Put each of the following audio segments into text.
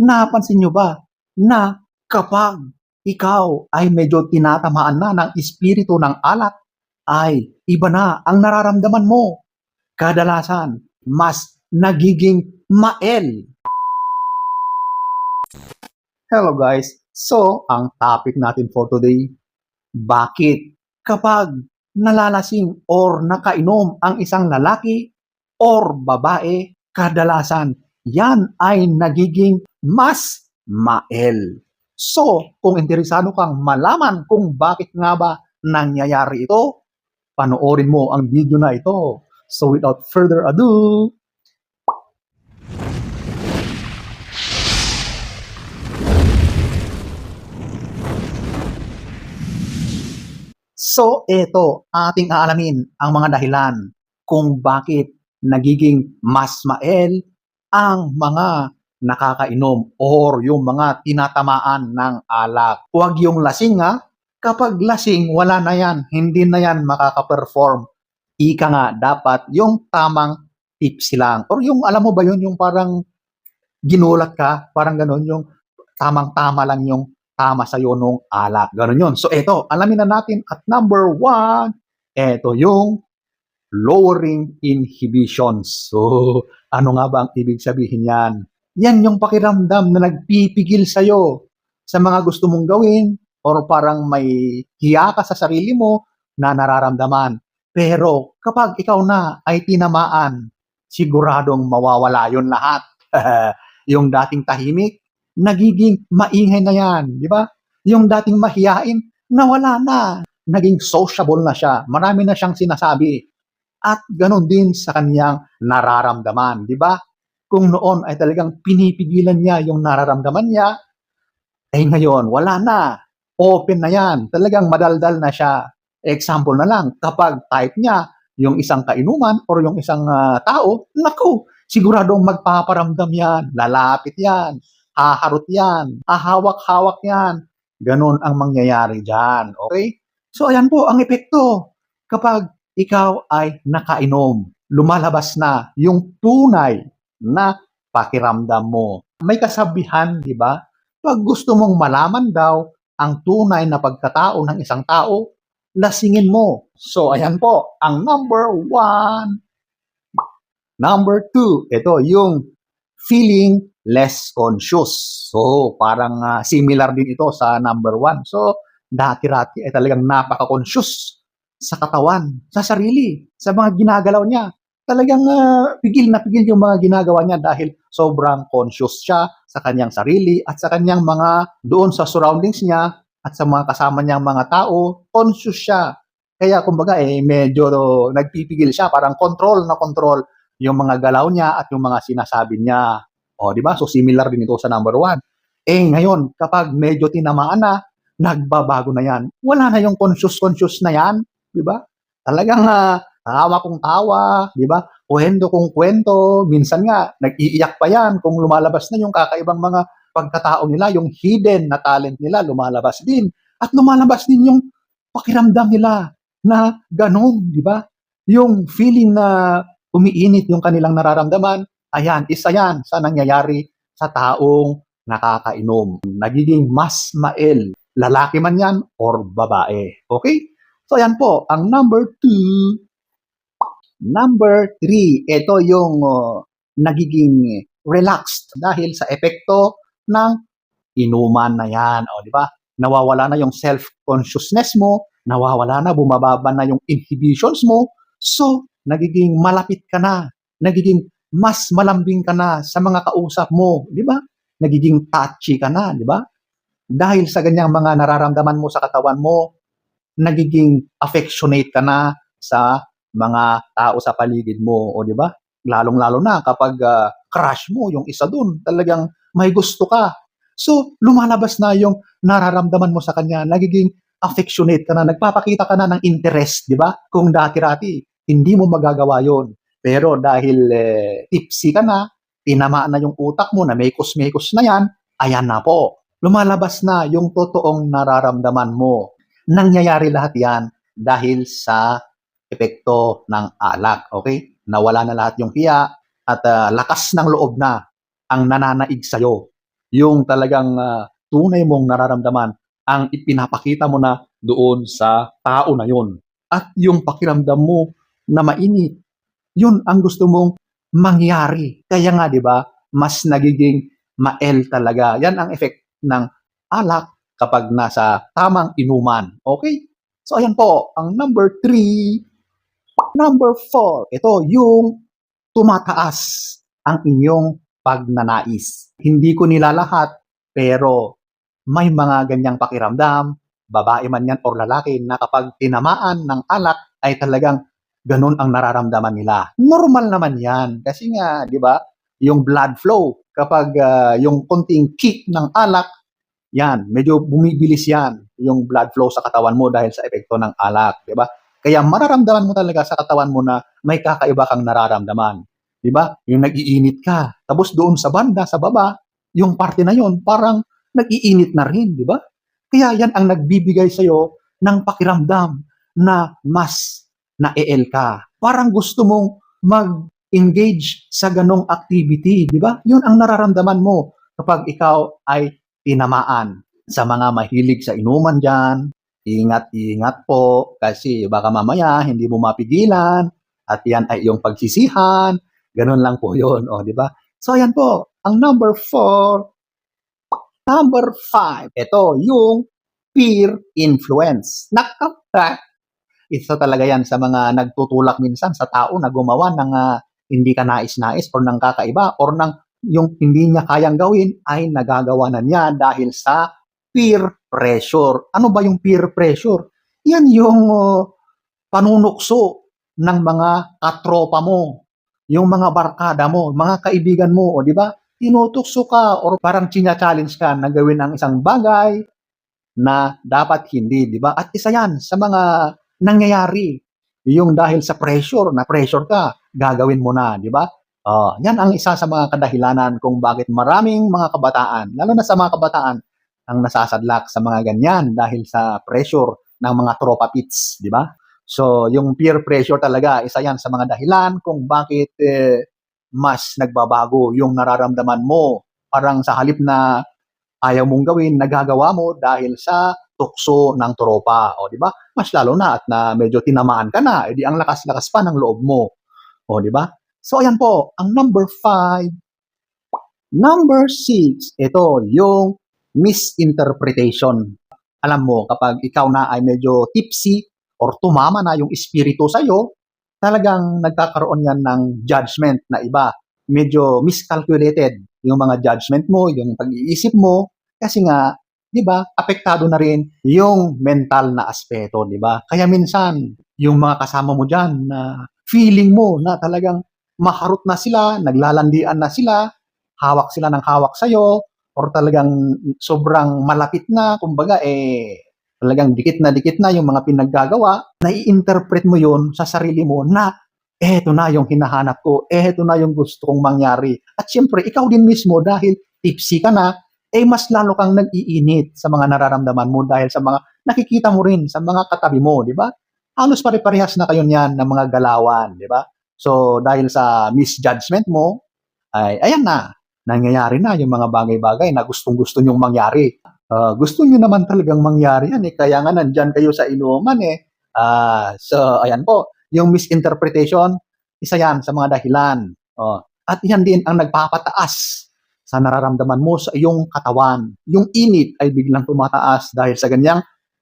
Napansin nyo ba na kapag ikaw ay medyo tinatamaan na ng espiritu ng alak, ay iba na ang nararamdaman mo. Kadalasan, mas nagiging mael. Hello guys. So, ang topic natin for today, bakit kapag nalalasing or nakainom ang isang lalaki or babae, kadalasan yan ay nagiging mas mael. So, kung interesado kang malaman kung bakit nga ba nangyayari ito, panoorin mo ang video na ito. So, without further ado, So, ito, ating aalamin ang mga dahilan kung bakit nagiging mas mael ang mga nakakainom or yung mga tinatamaan ng alak. Huwag yung lasing ha. Kapag lasing, wala na yan. Hindi na yan makaka-perform. Ika nga, dapat yung tamang tips lang. Or yung, alam mo ba yun, yung parang ginulat ka, parang ganun, yung tamang-tama lang yung tama sa'yo nung alak. Ganun yun. So, eto, alamin na natin at number one, eto yung lowering inhibitions. So, ano nga ba ang ibig sabihin yan? Yan yung pakiramdam na nagpipigil sa'yo sa mga gusto mong gawin or parang may hiya ka sa sarili mo na nararamdaman. Pero kapag ikaw na ay tinamaan, siguradong mawawala yun lahat. yung dating tahimik, nagiging maingay na yan, di ba? Yung dating mahiyain, nawala na. Naging sociable na siya. Marami na siyang sinasabi. At ganun din sa kanyang nararamdaman, di ba? Kung noon ay talagang pinipigilan niya yung nararamdaman niya, eh ngayon, wala na. Open na yan. Talagang madaldal na siya. Example na lang, kapag type niya yung isang kainuman or yung isang ah, tao, naku, siguradong magpaparamdam yan. Lalapit yan haharot yan, hahawak-hawak yan. Ganon ang mangyayari dyan. Okay? So, ayan po ang epekto. Kapag ikaw ay nakainom, lumalabas na yung tunay na pakiramdam mo. May kasabihan, di ba? Pag gusto mong malaman daw ang tunay na pagkatao ng isang tao, lasingin mo. So, ayan po, ang number one. Number two, ito yung feeling less conscious. So, parang ah, similar din ito sa number one. So, dati-rati ay talagang napaka-conscious sa katawan, sa sarili, sa mga ginagalaw niya. Talagang ah, pigil na pigil yung mga ginagawa niya dahil sobrang conscious siya sa kanyang sarili at sa kanyang mga doon sa surroundings niya at sa mga kasama niyang mga tao, conscious siya. Kaya kumbaga eh medyo nagpipigil siya, parang control na control yung mga galaw niya at yung mga sinasabi niya. O, di ba? So, similar din ito sa number one. Eh, ngayon, kapag medyo tinamaan na, nagbabago na yan. Wala na yung conscious-conscious na yan. Di ba? Talagang uh, tawa kong tawa, di ba? Kwento kong kwento. Minsan nga, nag-iiyak pa yan kung lumalabas na yung kakaibang mga pagkatao nila, yung hidden na talent nila, lumalabas din. At lumalabas din yung pakiramdam nila na ganun, di ba? Yung feeling na umiinit yung kanilang nararamdaman, ayan, isa yan sa nangyayari sa taong nakakainom. Nagiging mas mael, lalaki man yan or babae. Okay? So ayan po, ang number two. Number three, ito yung uh, nagiging relaxed dahil sa epekto ng inuman na yan. O, di ba? Nawawala na yung self-consciousness mo, nawawala na, bumababa na yung inhibitions mo. So, nagiging malapit ka na, nagiging mas malambing ka na sa mga kausap mo, di ba? Nagiging touchy ka na, di ba? Dahil sa ganyang mga nararamdaman mo sa katawan mo, nagiging affectionate ka na sa mga tao sa paligid mo, o di ba? Lalong-lalo na kapag uh, crush mo yung isa dun, talagang may gusto ka. So, lumalabas na yung nararamdaman mo sa kanya, nagiging affectionate ka na, nagpapakita ka na ng interest, di ba? Kung dati-rati, hindi mo magagawa yon. Pero dahil eh, tipsy ka na, tinamaan na yung utak mo na mekos-mekos na yan, ayan na po. Lumalabas na yung totoong nararamdaman mo. Nangyayari lahat yan dahil sa epekto ng alak. Okay? Nawala na lahat yung hiya at uh, lakas ng loob na ang nananaig sa'yo. yung talagang ah, tunay mong nararamdaman ang ipinapakita mo na doon sa tao na yon. At yung pakiramdam mo na mainit, yun ang gusto mong mangyari. Kaya nga, di ba, mas nagiging mael talaga. Yan ang effect ng alak kapag nasa tamang inuman. Okay? So, ayan po, ang number three. Number four, ito yung tumataas ang inyong pagnanais. Hindi ko nilalahat, pero may mga ganyang pakiramdam, babae man yan or lalaki, na kapag tinamaan ng alak ay talagang ganun ang nararamdaman nila. Normal naman yan. Kasi nga, di ba, yung blood flow, kapag ah, yung konting kick ng alak, yan, medyo bumibilis yan, yung blood flow sa katawan mo dahil sa epekto ng alak, di ba? Kaya mararamdaman mo talaga sa katawan mo na may kakaiba kang nararamdaman. Di ba? Yung nag-iinit ka. Tapos doon sa banda, sa baba, yung parte na yon parang nag-iinit na rin, di ba? Kaya yan ang nagbibigay sa'yo ng pakiramdam na mas na-EL ka. Parang gusto mong mag-engage sa ganong activity, di ba? Yun ang nararamdaman mo kapag ikaw ay tinamaan sa mga mahilig sa inuman dyan. Ingat-ingat po kasi baka mamaya hindi mo mapigilan at yan ay iyong pagsisihan. Ganun lang po yun, o, di ba? So, ayan po. Ang number four, number five, ito, yung peer influence. Nakaka, ito talaga yan sa mga nagtutulak minsan sa tao na gumawa ng ah, hindi ka nais-nais or ng kakaiba or ng yung hindi niya kayang gawin ay nagagawa na niya dahil sa peer pressure. Ano ba yung peer pressure? Yan yung uh, panunukso ng mga katropa mo, yung mga barkada mo, mga kaibigan mo, o di ba? Tinutukso ka or parang chinya-challenge ka na gawin ang isang bagay na dapat hindi, di ba? At isa yan sa mga nangyayari. Yung dahil sa pressure, na pressure ka, gagawin mo na, di ba? Ah, yan ang isa sa mga kadahilanan kung bakit maraming mga kabataan, lalo na sa mga kabataan, ang nasasadlak sa mga ganyan dahil sa pressure ng mga tropa pits, di ba? So, yung peer pressure talaga, isa yan sa mga dahilan kung bakit eh, mas nagbabago yung nararamdaman mo. Parang sa halip na ayaw mong gawin, nagagawa mo dahil sa tukso ng tropa. O, di ba? Mas lalo na at na medyo tinamaan ka na, edi ang lakas-lakas pa ng loob mo. O, di ba? So, ayan po, ang number five. Number six, ito, yung misinterpretation. Alam mo, kapag ikaw na ay medyo tipsy or tumama na yung espiritu sa'yo, talagang nagkakaroon yan ng judgment na iba. Medyo miscalculated yung mga judgment mo, yung pag-iisip mo, kasi nga, di ba, apektado na rin yung mental na aspeto, di ba? Kaya minsan, yung mga kasama mo dyan na feeling mo na talagang maharot na sila, naglalandian na sila, hawak sila ng hawak sa'yo, or talagang sobrang malapit na, kumbaga, eh, talagang dikit na dikit na yung mga pinaggagawa, nai-interpret mo yon sa sarili mo na eto na yung hinahanap ko, eto na yung gusto kong mangyari. At syempre, ikaw din mismo dahil tipsy ka na, eh mas lalo kang nag-iinit sa mga nararamdaman mo dahil sa mga nakikita mo rin sa mga katabi mo, di ba? Halos pare-parehas na kayo niyan ng mga galawan, di ba? So, dahil sa misjudgment mo, ay ayan na, nangyayari na yung mga bagay-bagay na gustong-gusto nyong mangyari. Ah, gusto nyo naman talagang mangyari yan eh, kaya nga nandyan kayo sa inuman eh. Ah, so, ayan po, yung misinterpretation, isa yan sa mga dahilan. Oh. At yan din ang nagpapataas sa nararamdaman mo sa iyong katawan. Yung init ay biglang tumataas dahil sa ganyang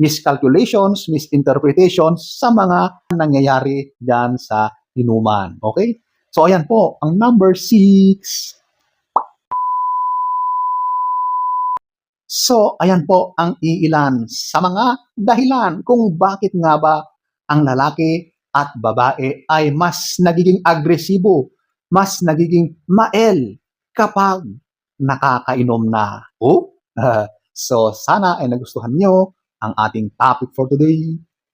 miscalculations, misinterpretations sa mga nangyayari dyan sa inuman. Okay? So, ayan po, ang number six. So, ayan po ang iilan sa mga dahilan kung bakit nga ba ang lalaki at babae ay mas nagiging agresibo, mas nagiging mael kapag nakakainom na. Oh? so, sana ay nagustuhan nyo ang ating topic for today.